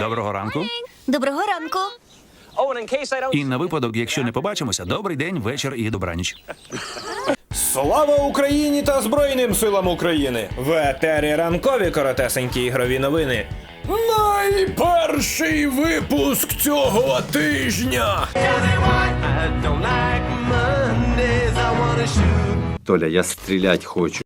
Доброго ранку. Доброго ранку. І на випадок, якщо не побачимося, добрий день, вечір і добраніч. Слава Україні та Збройним силам України! В етері ранкові коротесенькі ігрові новини. Найперший випуск цього тижня. Толя, я стрілять хочу.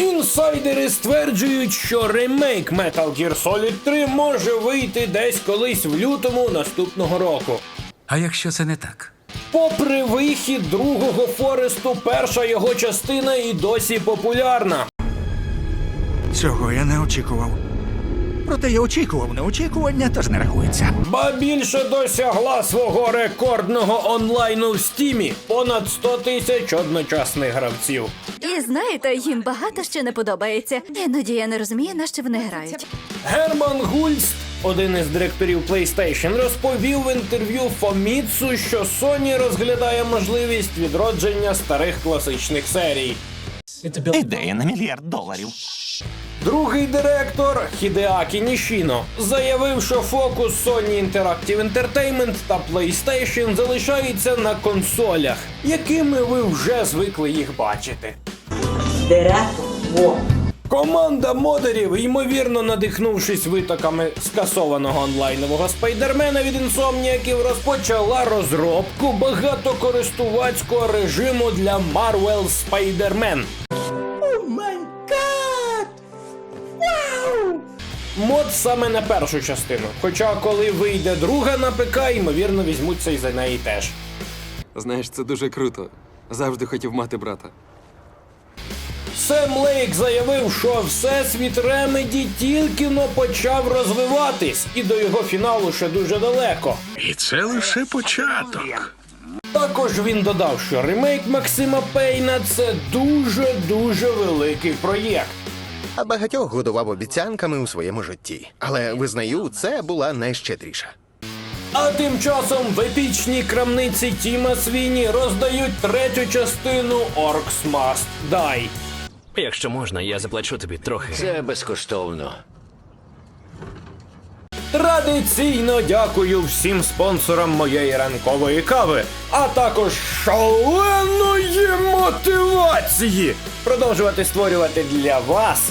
Інсайдери стверджують, що ремейк Metal Gear Solid 3 може вийти десь колись в лютому наступного року. А якщо це не так? Попри вихід другого Форесту, перша його частина і досі популярна. Цього я не очікував. Проте я очікував неочікування, тож не рахується. Ба більше досягла свого рекордного онлайну в стімі понад 100 тисяч одночасних гравців. І знаєте, їм багато що не подобається. Іноді я не розумію, на що вони грають. Герман Гульст, один із директорів PlayStation, розповів в інтерв'ю Фоміцу, що Sony розглядає можливість відродження старих класичних серій. Ідея на мільярд доларів. Другий директор Хідеакі Нішіно заявив, що фокус Sony Interactive Entertainment та PlayStation залишається на консолях, якими ви вже звикли їх бачити. Команда модерів, ймовірно надихнувшись витоками скасованого онлайнового спайдермена від інсомніяків, розпочала розробку багатокористувацького режиму для Marvel Spider-Man. Мод саме на першу частину. Хоча, коли вийде друга на ПК, ймовірно, візьмуться і за неї теж. Знаєш, це дуже круто. Завжди хотів мати брата. Сем Лейк заявив, що всесвіт Ремеді тільки но почав розвиватись, і до його фіналу ще дуже далеко. І це лише початок. Також він додав, що ремейк Максима Пейна це дуже дуже великий проєкт. А багатьох годував обіцянками у своєму житті. Але визнаю, це була найщедріша. А тим часом в епічній крамниці Тіма Свіні роздають третю частину Orcs Must Die. Якщо можна, я заплачу тобі трохи. Це безкоштовно. Традиційно дякую всім спонсорам моєї ранкової кави, а також шаленої мотивації продовжувати створювати для вас